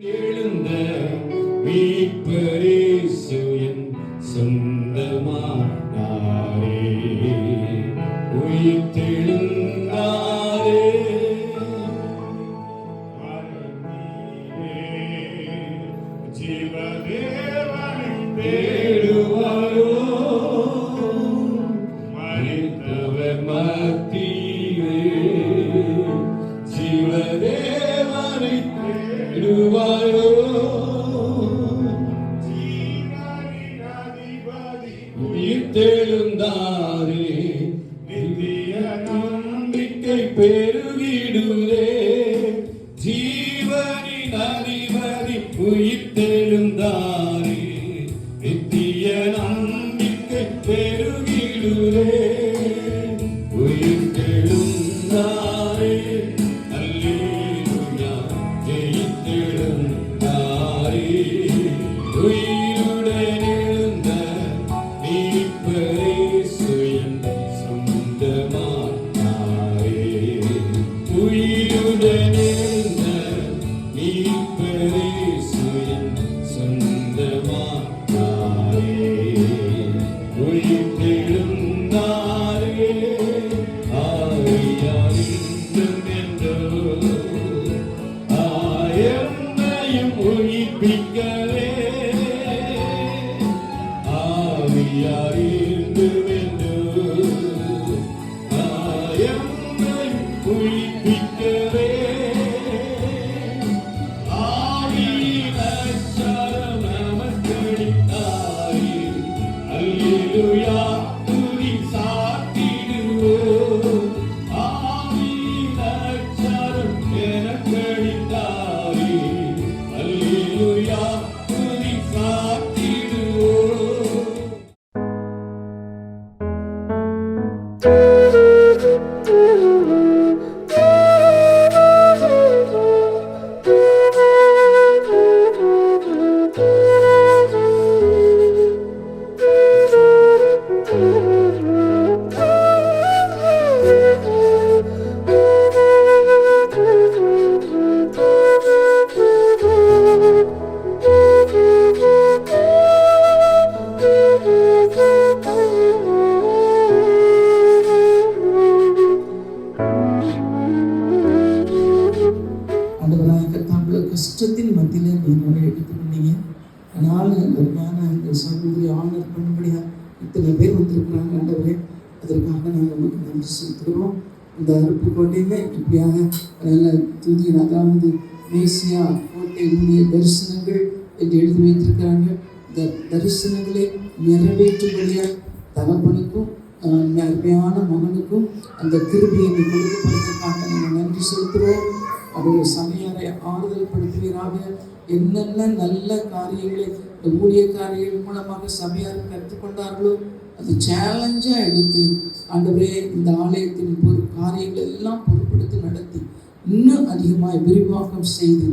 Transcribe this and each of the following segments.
எழுந்த மீட்பரேசு என் சொந்தமானாரே. உயிர்த்தெழுந்தாரே உயிர்த்தெழுந்தாரே Yeah. கஷ்டத்தின் மத்தியில என்னோட பண்ணீங்க அதனால் அதற்கான இந்த சகோதரி ஆனர் பண்ணும்படியாக இத்தனை பேர் வந்திருக்கிறாங்க ஆண்டவரே அதற்காக நாங்கள் உங்களுக்கு நன்றி செலுத்துகிறோம். இந்த அறுப்பு கோட்டையுமே இப்படியாக நல்ல துதி அதாவது மேசியா கோட்டை ஊழிய தரிசனங்கள் என்று எழுதி வைத்திருக்கிறாங்க இந்த தரிசனங்களை நிறைவேற்றும்படியாக தகப்பனுக்கும் அருமையான மகனுக்கும் அந்த திருப்பியை கொடுக்கப்படுவதற்காக நாங்கள் நன்றி செலுத்துகிறோம். அவருடைய சமையலை ஆறுதல் படுத்துவீராக என்னென்ன நல்ல காரியங்களை இந்த ஊழியக்காரிகள் மூலமாக சபையார் கற்றுக்கொண்டார்களோ அது சேலஞ்சாக எடுத்து ஆண்டவரே இந்த ஆலயத்தின் பொறு காரியங்களை எல்லாம் பொறுப்படுத்தி நடத்தி இன்னும் அதிகமாக விரிவாக்கம் செய்து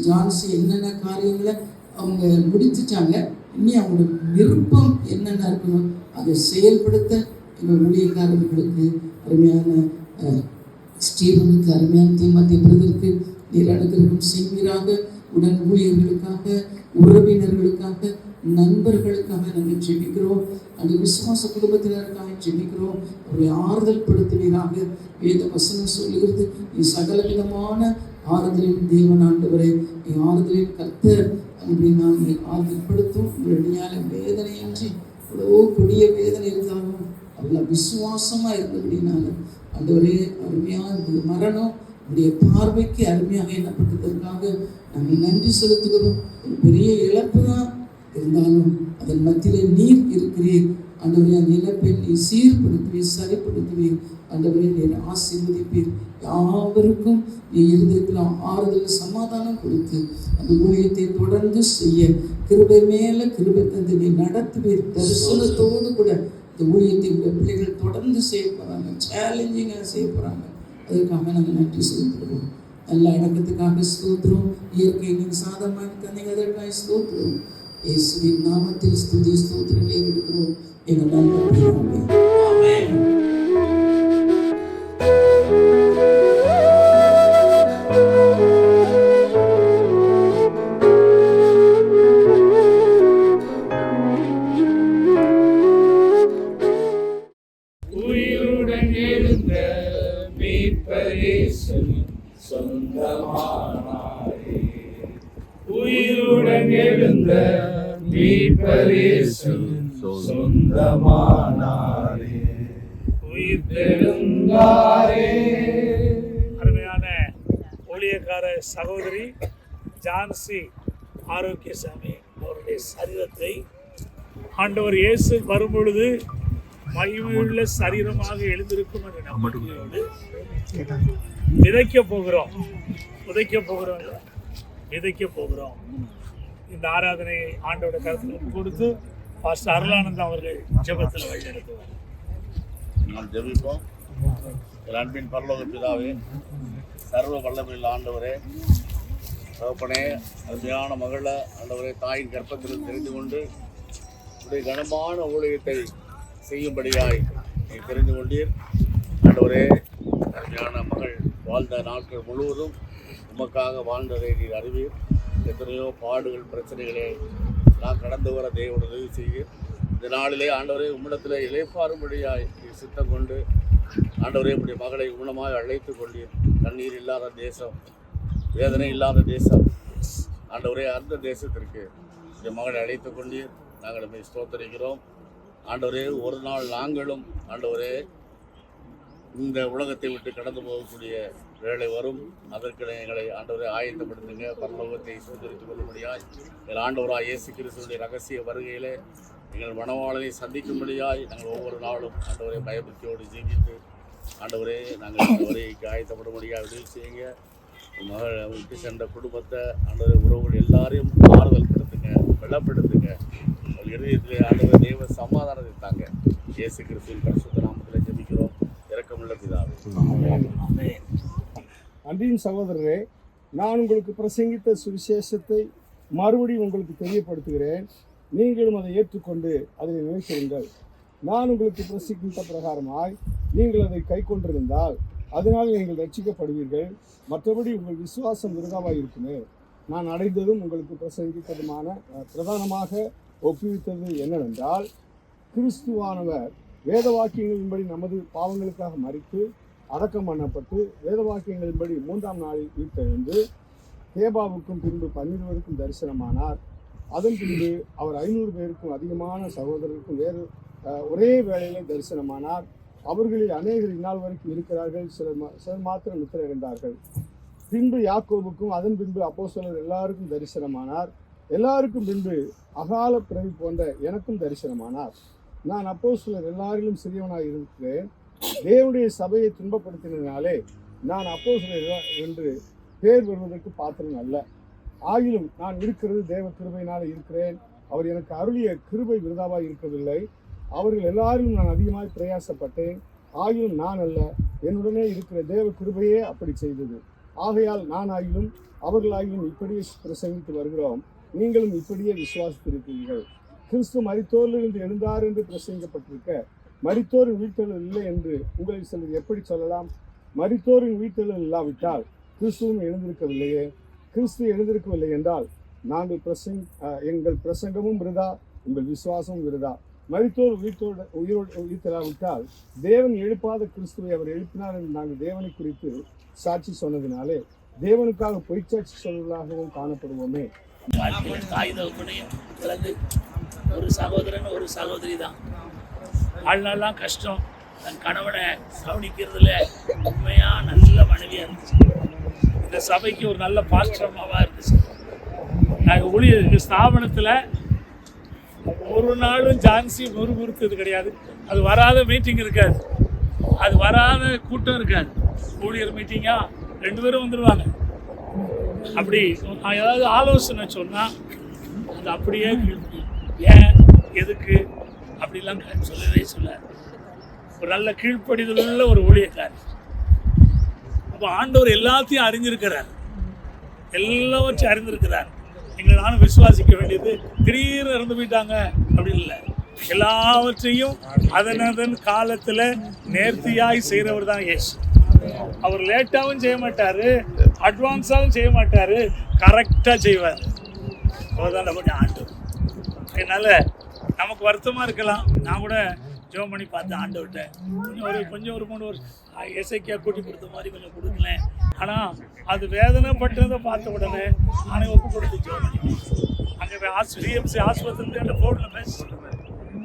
ஜான்சி என்னென்ன காரியங்களை அவங்க முடிச்சிட்டாங்க இனி அவங்களோட விருப்பம் என்னென்ன இருக்கணும் அதை செயல்படுத்த எங்கள் ஊழியக்காரர்களுக்கு அருமையான ஸ்டீவனுக்கு அருமையான தீமத்தை பெறுவதற்கு நீர் அனுகிரகம் செய்வீராக. உடன் ஊழியர்களுக்காக உறவினர்களுக்காக நண்பர்களுக்காக நாங்கள் ஜெபிக்கிறோம். அந்த விசுவாச குடும்பத்தினருக்காக ஜெபிக்கிறோம். அவரை ஆறுதல் படுத்துவீராக வேத வசனம் சொல்லுகிறது நீ சகல விதமான ஆறுதலின் தேவன் ஆண்டவரே. நீ ஆறுதலின் கர்த்தர். அப்படின்னு நான் நீ ஆறுதல் படுத்தும் உங்களுடைய வேதனையின்றி இவ்வளோ கொடிய வேதனை இருந்தாலும் அவ்வளோ விசுவாசமாக அந்த ஒரே அருமையாக இந்த மரணம் உடைய பார்வைக்கு அருமையாக எண்ணப்பட்டதற்காக நாங்கள் நன்றி செலுத்துகிறோம். ஒரு பெரிய இழப்பு தான் இருந்தாலும் அதன் மத்தியிலே நீர் இருக்கிறீர். ஆண்டவரே அந்த இழப்பை நீ சீர்படுத்துவீர் சரிப்படுத்துவீர். ஆண்டவரே நீர் ஆசீர்வதிப்பீர். யாவருக்கும் நீ இருந்திருக்கிற ஆறுதல் சமாதானம் கொடுத்து அந்த ஊழியத்தை தொடர்ந்து செய்ய கிருபை மேல கிருபை தந்து நீ நடத்துவீர். தரிசனத்தோடு கூட இந்த ஊழியத்தை உங்கள் பிள்ளைகள் தொடர்ந்து செய்ய போகிறாங்க சேலஞ்சிங்காக செய்ய போகிறாங்க அதுக்காக நாங்கள் நன்றி செலுத்துகிறோம். நல்ல அடக்கத்துக்காக ஸ்தோத்திரம். இயற்கை நீங்கள் சாதமாக தந்தீங்க அதற்காக ஸ்தோத்திரம். இயேசுவின் நாமத்தில் ஸ்துதி ஸ்தோத்திரங்களை எடுக்கிறோம் எங்கள் நல்ல ஜான்சி ஆரோக்கியசாமி அவருடைய சரீரத்தை ஆண்டவர் இயேசு வரும்பொழுது மகிமையுள்ள சரீரமாக எழுந்திருக்கும் என்ற நம்பிக்கையோடு விதைக்க போகிறோம். விதைக்க போகிறோம். விதைக்க போகிறோம். இந்த ஆராதனை ஆண்டோட கருத்தில் கொடுத்து பாஸ்டர் அருளானந்தம் அவர்கள் ஜெபத்தில் வழிநடத்துவார் நாம் ஜெபிப்போம். அன்பின் பரலோக பிதாவே சர்வ வல்லமையில் ஆண்டவரே தகப்பனே அருமையான மகள ஆண்டவரே தாயின் கர்ப்பத்தில் தெரிந்து கொண்டு உடைய கனமான ஊழியத்தை செய்யும்படியாய் நீ தெரிந்து கொண்டீர். ஆண்டவரே அருமையான மகள் வாழ்ந்த நாட்கள் முழுவதும் உமக்காக வாழ்ந்ததை நீர் அறிவீர். எத்தனையோ பாடுகள் பிரச்சனைகளே நான் கடந்து வர தேவன் உதவி செய்வீர். இந்த நாளிலே ஆண்டவரே உம்மிடத்தில் இழைப்பாறும்படியாய் நீ சித்தம் கொண்டு ஆண்டவரே உடைய மகளை உணமாய் அழைத்து கொண்டீர். தண்ணீர் இல்லாத தேசம் வேதனை இல்லாத தேசம். ஆண்டவரே அந்த தேசத்திற்கு இந்த மகளை அழைத்து கொண்டு நாங்கள் போய் ஸ்தோத்தரிக்கிறோம். ஆண்டவரே ஒரு நாள் நாங்களும் ஆண்டவரே இந்த உலகத்தை விட்டு கடந்து போகக்கூடிய வேலை வரும். அதற்கு எங்களை ஆண்டவரை ஆயத்தப்படுத்துங்க. பரலோகத்தை சுதந்திரித்துக் கொள்ளும்படியாய் எங்கள் ஆண்டவராக இயேசு கிறிஸ்துடைய ரகசிய வருகையிலே எங்கள் மனவாளனை சந்திக்கும்படியாய் நாங்கள் ஒவ்வொரு நாளும் ஆண்டவரை பயபக்தியோடு ஜீவித்து ஆண்டவரே நாங்கள் ஆண்டவரை ஆயத்தப்படும்படியாக உதவி செய்யுங்க. மகள் விட்டு சென்ற குடும்பத்தை ஆண்டவரை உறவுகள் எல்லாரையும் ஆறுதல் படுத்துங்க வெள்ளப்படுத்துங்க உங்கள் இருதயத்திலே ஆண்டவர் தேவ சமாதானத்தை தாங்க இயேசு கிறிஸ்துவின் பரிசுத்த நாமத்தில் ஜெபிக்கிறோம். இரக்கமுள்ள பிதாவே. அன்பின் சகோதரரே நான் உங்களுக்கு பிரசங்கித்த சுவிசேஷத்தை மறுபடியும் உங்களுக்கு தெரியப்படுத்துகிறேன். நீங்களும் அதை ஏற்றுக்கொண்டு அதை நினைத்திருங்கள். நான் உங்களுக்கு பிரசங்கித்த பிரகாரமாய் நீங்கள் அதை கை கொண்டிருந்தால் அதனால் நீங்கள் ரட்சிக்கப்படுவீர்கள். மற்றபடி உங்கள் விசுவாசம் விருதாவாக இருக்குமே. நான் அடைந்ததும் உங்களுக்கு பிரசங்கித்ததுமான பிரதானமாக ஒப்புவித்தது என்னவென்றால் கிறிஸ்துவானவர் வேத வாக்கியங்களின்படி நமது பாவங்களுக்காக மறித்து அடக்கம் பண்ணப்பட்டு வேத வாக்கியங்களின்படி மூன்றாம் நாளில் உயிர்த்தெழுந்து தேபாவுக்கும் பின்பு பன்னிருவருக்கும் தரிசனமானார். அதன் பின்பு அவர் ஐநூறு பேருக்கும் அதிகமான சகோதரருக்கும் வேறு ஒரே வேளையிலே தரிசனமானார். அவர்களில் அநேகர் இந்நாள் வரைக்கும் இருக்கிறார்கள். சிலர் மா- சிலர் மாத்திரம் நித்திரடைந்தார்கள் பின்பு யாக்கோபுக்கும் அதன் பின்பு அப்போஸ்தலர் எல்லாருக்கும் தரிசனமானார். எல்லாருக்கும் பின்பு அகால பிறவி போன்ற எனக்கும் தரிசனமானார். நான் அப்போஸ்தலர் எல்லாரிலும் சிறியவனாக இருக்கிறேன். தேவனுடைய சபையை துன்பப்படுத்தினாலே நான் அப்போஸ்தலர் என்று பேர் வருவதற்கு பாத்திரம் அல்ல. ஆகிலும் நான் இருக்கிறது தேவ கிருபையினால் இருக்கிறேன். அவர் எனக்கு அருளிய கிருபை விருதாவாக இருக்கவில்லை. அவர்கள் எல்லாரும் நான் அதிகமாய் பிரயாசப்பட்டேன் ஆகிலும் நான் அல்ல என்னுடனே இருக்கிற தேவ கிருபையே அப்படி செய்தது. ஆகையால் நான் ஆகிலும் அவர்களாகிலும் இப்படியே பிரசங்கித்து வருகிறோம். நீங்களும் இப்படியே விசுவாசித்திருக்கிறீர்கள். கிறிஸ்து மரித்தோரிலிருந்து எழுந்தார் என்று பிரசங்கப்பட்டிருக்க மரித்தோரின் வீட்டலில் இல்லை என்று உங்களை சிலர் எப்படி சொல்லலாம்? மரித்தோரின் வீட்டலில் இல்லாவிட்டால் கிறிஸ்துவும் எழுந்திருக்கவில்லையே. கிறிஸ்து எழுந்திருக்கவில்லை என்றால் நாங்கள் பிரசங் எங்கள் பிரசங்கமும் விருதா? உங்கள் விசுவாசமும் விருதா? மரித்தோர் உயிர்த்தோடு உயிரோடு உயிர்த்தராவிட்டால் தேவன் எழுப்பாத கிறிஸ்துவை அவர் எழுப்பினார் என்று நாங்கள் தேவனை குறித்து சாட்சி சொன்னதினாலே தேவனுக்காக பொய்ச்சாட்சி சொல்வதாகவும் காணப்படுவோமே. கலந்து ஒரு சகோதரன் ஒரு சகோதரி தான். வாழ்நாள்லாம் கஷ்டம். தன் கணவனை கவனிக்கிறதுல உண்மையா நல்ல மனைவியா இருந்துச்சு. இந்த சபைக்கு ஒரு நல்ல பாத்திரமாவா இருந்துச்சு. நாங்கள் ஊழியர் ஸ்தாபனத்தில் ஒரு நாளும் ஜான்சி முறுமுறுத்தது கிடையாது. அது வராத மீட்டிங் இருக்காது. அது வராத கூட்டம் இருக்காது. ஊழியர் மீட்டிங்கா ரெண்டு பேரும் வந்துடுவாங்க அப்படி நான் ஏதாவது ஆலோசனை சொன்னால் அது அப்படியே ஏன்? எதுக்கு? அப்படிலாம் சொல்லவே சொல்லாது ஒரு நல்ல கீழ்ப்படிதலுள்ள ஒரு ஊழியக்காரர். அப்போ ஆண்டவர் எல்லாத்தையும் அறிஞ்சிருக்கிறார். எல்லாவற்றையும் அறிந்திருக்கிறார். எங்களை நானும் விசுவாசிக்க வேண்டியது திடீர்னு இறந்து போயிட்டாங்க அப்படி இல்லை. எல்லாவற்றையும் அதனதன் காலத்தில் நேர்த்தியாய் செய்கிறவர் தான் இயேசு. அவர் லேட்டாகவும் செய்ய மாட்டார் அட்வான்ஸாகவும் செய்ய மாட்டார் கரெக்டாக செய்வார். அவர் தான் நம்முடைய ஆண்டு அதனால் நமக்கு வருத்தமாக இருக்கலாம். நான் கூட ஜோம் பண்ணி பார்த்து ஆண்டவர்கிட்ட கொஞ்சம் ஒரு கொஞ்சம் ஒரு மூணு வருஷம். இசைக்கியாக கூட்டி கொடுத்த மாதிரி கொஞ்சம் கொடுங்களேன். ஆனால் அது வேதனைப்பட்டதை பார்த்த உடனே நானே ஒப்பு கொடுத்து ஜோம் பண்ணி அங்கே ஆஸ்பிஎம்சி ஆஸ்பத்திரி அந்த போர்டில் பேச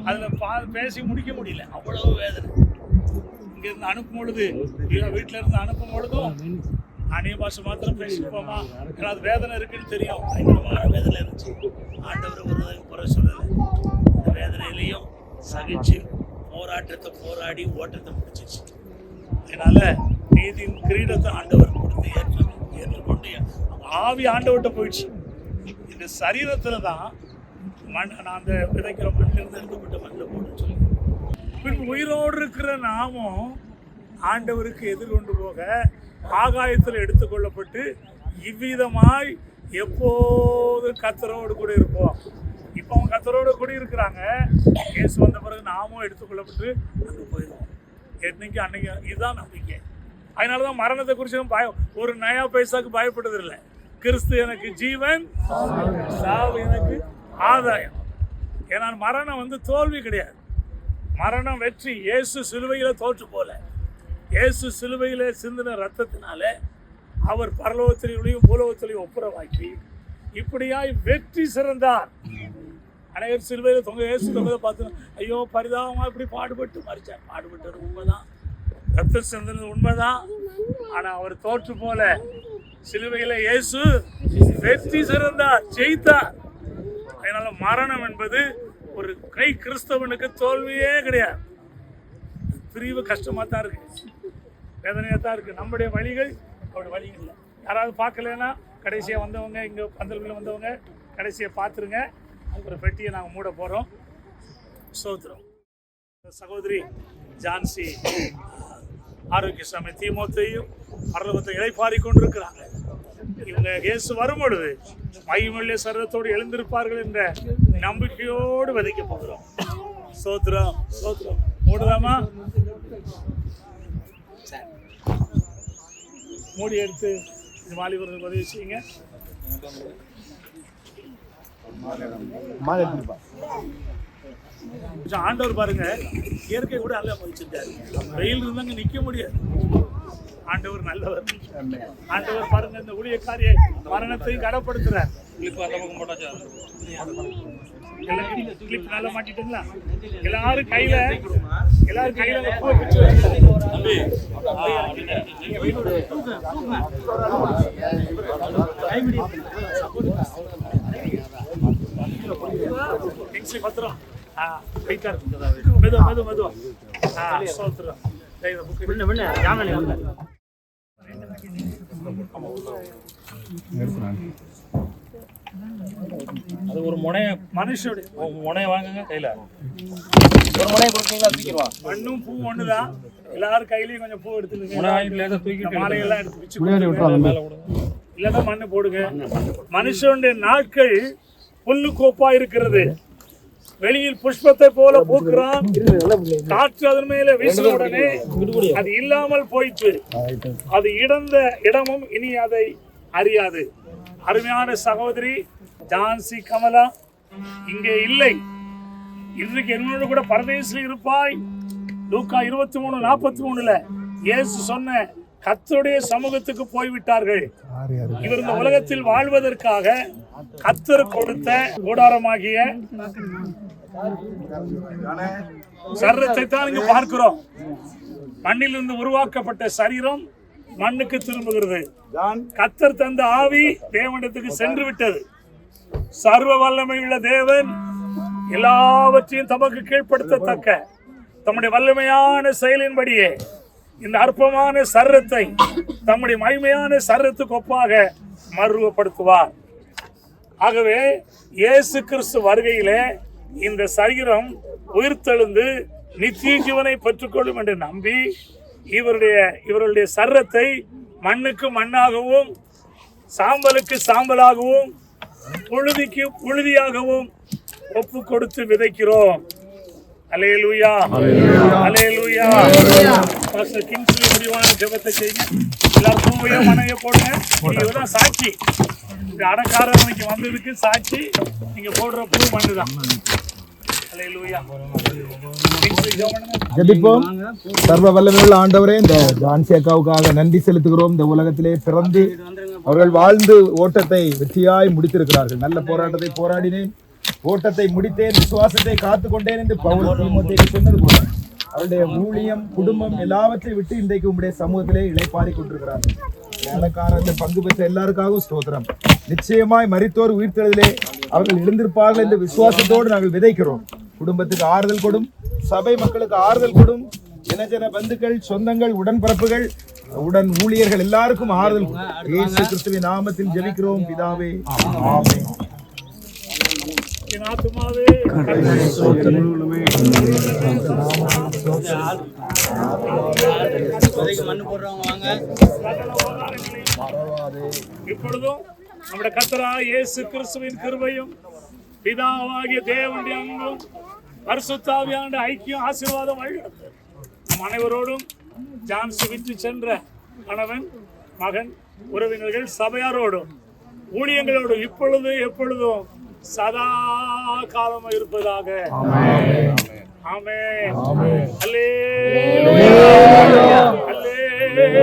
அதில் பா பேசி முடிக்க முடியல. அவ்வளோ வேதனை. இங்கேருந்து அனுப்பும் பொழுது வீட்டில் இருந்து அனுப்பும் பொழுதும் அந்நிய பாஷை மாத்திரம் பேசிப்போமா? ஏன்னா அது வேதனை இருக்குன்னு தெரியும். பயங்கரமான வேதனை இருந்துச்சு. ஆண்டவர் ஒரு குறை சொல்லலை. வேதனையிலையும் சகிச்சு போராட்டத்தை போராடி ஓட்டத்தை முடிச்சிச்சு. அதனால நீதியின் கிரீடத்தை ஆண்டவர் கொடுத்து ஏற்று ஏற்றுக்கொண்டு ஆவி ஆண்டவர்கிட்ட போயிடுச்சு. இந்த சரீரத்தில் தான் மண் நான் அந்த விதைக்கிற மண்ணிலிருந்து எடுக்கப்பட்ட மண்ணில் போட்டு சொல்லி. பின் உயிரோடு இருக்கிற நாமும் ஆண்டவருக்கு எதிர்கொண்டு போக ஆகாயத்தில் எடுத்துக்கொள்ளப்பட்டு இவ்விதமாய் எப்போது கத்தரோடு கூட இருப்போம். இப்போ அவங்க கத்தரோட கூட இருக்கிறாங்க. இயேசு வந்த பிறகு நாமும் எடுத்துக்கொள்ளப்பட்டு அங்கே போயிடுவோம் என்னைக்கு அன்னைக்கு இதுதான் நம்பிக்கை. அதனால தான் மரணத்தை குறித்து பயம் ஒரு நயா பைசாக்கு பயப்படுறதில்லை கிறிஸ்து எனக்கு ஜீவன் சாவு எனக்கு ஆதாயம். ஏன்னா மரணம் வந்து தோல்வி கிடையாது. மரணம் வெற்றி இயேசு சிலுவையில் தோற்று போல. இயேசு சிலுவையில் சிந்தின ரத்தத்தினால அவர் பரலோகத்திலையும் பூலோகத்திலையும் ஒப்புரவாக்கி இப்படியாய் வெற்றி சிறந்தார். அனைவர் சிலுவையில் தொங்க ஏசு தொங்கதை பார்த்து ஐயோ பரிதாபமாக இப்படி பாடுபட்டு மறிச்சார் பாடுபட்டது உண்மைதான். ரத்தம் சிந்தனது உண்மைதான். ஆனால் அவர் தோற்று போல. சிலுவையில் இயேசு வெற்றி சிறந்தார் ஜெயித்தார். அதனால் மரணம் என்பது ஒரு கை கிறிஸ்தவனுக்கு தோல்வியே கிடையாது. பிரிவு கஷ்டமாக தான் இருக்கு. வேதனையாக தான் இருக்குது நம்முடைய வழிகள் அவருடைய வழிகள் இல்லை. யாராவது பார்க்கலன்னா கடைசியாக வந்தவங்க இங்கே பந்தல்களில் வந்தவங்க கடைசியை பார்த்துருங்க. ஒரு பெட்டியை நாங்கள் மூட போகிறோம் சோத்திரம் சகோதரி ஜான்சி ஆரோக்கிய சாமி தீமோத்தையும் பரலோகத்தை இழைப்பாரி கொண்டிருக்கிறாங்க. இவங்க இயேசு வரும் பொழுது மையமுள்ள சரீரத்தோடு எழுந்திருப்பார்கள் என்ற நம்பிக்கையோடு விதைக்க போகிறோம். சோத்ரம் சோத்ரம். மூடுதாமா? மூடி எடுத்து இந்த வாலிபர்களுக்கு உதவி செய்யுங்க. கொஞ்சம் ஆண்டவர் பாருங்க இயற்கை கூட நல்லா மதிச்சிருக்காரு வெயில் இருந்தாங்க நிக்க முடியாது. ஆண்டவர் நல்லவர். ஆண்டவர் பாருங்க இந்த ஊழியக்காரிய மரணத்தையும் கடப்படுத்துறார் எல்லாம் கிளிப் நல்லா மாட்டிட்டுங்களா? எல்லாரும் கையில எல்லாரும் கையில பிடிச்சு பத்திரம் ஆ வெயிட்டா இருக்கு மெதுவா மெதுவா மெதுவா ஆ சோத்துறோம் இந்த புக்கு அது ஒரு முனைய மனுஷனுடைய முனைய வாங்குங்க கையில ஒரு முனைய கொடுத்தீங்களா தூக்கிடுவான் மண்ணும் பூ ஒண்ணுதான் எல்லாரும் கையிலயும் கொஞ்சம் பூ எடுத்துக்கங்க முனை வாங்கிட்டு தூக்கிட்டு மாலையெல்லாம் எடுத்து பிச்சு கொடுத்துருங்க. மேல விடுங்க இல்லைன்னா மண்ணு போடுங்க மனுஷனுடைய நாட்கள் புல்லு கோப்பா இருக்கிறது வெளியில் புஷ்பத்தை போல பூக்கிறான். காற்று அதன் மேல வீசின உடனே அது இல்லாமல் போயிற்று. அது இடந்த இடமும் இனி அதை அறியாது. அருமையான சகோதரி ஜான்சி கமலா இங்கே இல்லை. இன்றைக்கு என்னோடு கூட பரதேசில் இருப்பாய். லூக்கா இருபத்தி மூணு நாற்பத்தி மூணுல இயேசு சொன்ன கர்த்தருடைய சமூகத்துக்கு போய்விட்டார்கள். இவர் இந்த உலகத்தில் வாழ்வதற்காக கத்தர் கொடுத்த கூடாரமாகிய சரீரத்தை தான் இங்கு பார்க்கிறோம். மண்ணிலிருந்து உருவாக்கப்பட்ட சரீரம் மண்ணுக்கு திரும்புகிறது. கத்தர் தந்த ஆவி தேவனிடத்துக்கு சென்று விட்டது. சர்வ வல்லமையுள்ள தேவன் எல்லாவற்றையும் தமக்கு கீழ்ப்படுத்தத்தக்க தம்முடைய வல்லமையான செயலின்படியே இந்த அற்பமான சர்ரத்தை தம்முடைய மகிமையான சர்ரத்துக்கு ஒப்பாக மறுவப்படுத்துவார் ஆகவே இயேசு கிறிஸ்து வருகையிலே இந்த சரீரம் உயிர்த்தெழுந்து நித்திய ஜீவனை பெற்றுக்கொள்ளும் என்று நம்பி இவருடைய இவருடைய சர்ரத்தை மண்ணுக்கு மண்ணாகவும் சாம்பலுக்கு சாம்பலாகவும் புழுதிக்கு புழுதியாகவும் ஒப்பு கொடுத்து விதைக்கிறோம். அலேலுயா அலேலுயா பாஸ்டர் கிங்ஸ்லி முடிவான ஜெபத்தை செய்யுங்க எல்லாரும் பூவையோ மனையோ போடுங்க இதுதான் சாட்சி. இந்த அடக்காரன் இன்னைக்கு வந்ததுக்கு சாட்சி. நீங்க போடுற பூ மண்ணு தான் ஜபிப்போம். சர்வ வல்லமையுள்ள ஆண்டவரே இந்த ஜான்சி அக்காவுக்காக நன்றி செலுத்துகிறோம். இந்த உலகத்திலே பிறந்து அவர்கள் வாழ்ந்து ஓட்டத்தை வெற்றியாய் முடித்திருக்கிறார்கள். நல்ல போராட்டத்தை போராடினேன். ஓட்டத்தை முடித்தேன் விசுவாசத்தை காத்து கொண்டேன் என்று பவுல் சொன்னது போல. அவருடைய ஊழியம் குடும்பம் எல்லாவற்றையும் விட்டு இன்றைக்கு உங்களுடைய சமூகத்திலே இழைப்பாடி கொண்டிருக்கிறார்கள் வேலைக்காரர்கள் பங்கு பெற்ற எல்லாருக்காகவும் ஸ்தோத்திரம். நிச்சயமாய் மறித்தோர் உயிர்த்தெழுதலே அவர்கள் எழுந்திருப்பார்கள் என்ற விசுவாசத்தோடு நாங்கள் விதைக்கிறோம். குடும்பத்துக்கு ஆறுதல் கொடும் சபை மக்களுக்கு ஆறுதல் கொடும் இனஜன பந்துக்கள் சொந்தங்கள் உடன்பிறப்புகள் உடன் ஊழியர்கள் எல்லாருக்கும் ஆறுதல் இயேசு கிறிஸ்துவின் நாமத்தில் ஜெபிக்கிறோம் பிதாவே. ஆமென். இப்பொழுதும் நம்முடைய கத்தரா இயேசு கிறிஸ்துவின் கிருபையும் பிதாவாகிய தேவனுடைய அன்பும் பரிசுத்தாவியான ஐக்கியம் ஆசீர்வாதம் வழிநடத்து நம் அனைவரோடும் ஜான்சி விட்டு சென்ற கணவன் மகன் உறவினர்கள் சபையாரோடும் ஊழியங்களோடும் இப்பொழுது எப்பொழுதும் சதா காலம் இருப்பதாக. ஆமே அல்லே அல்லே அல்லே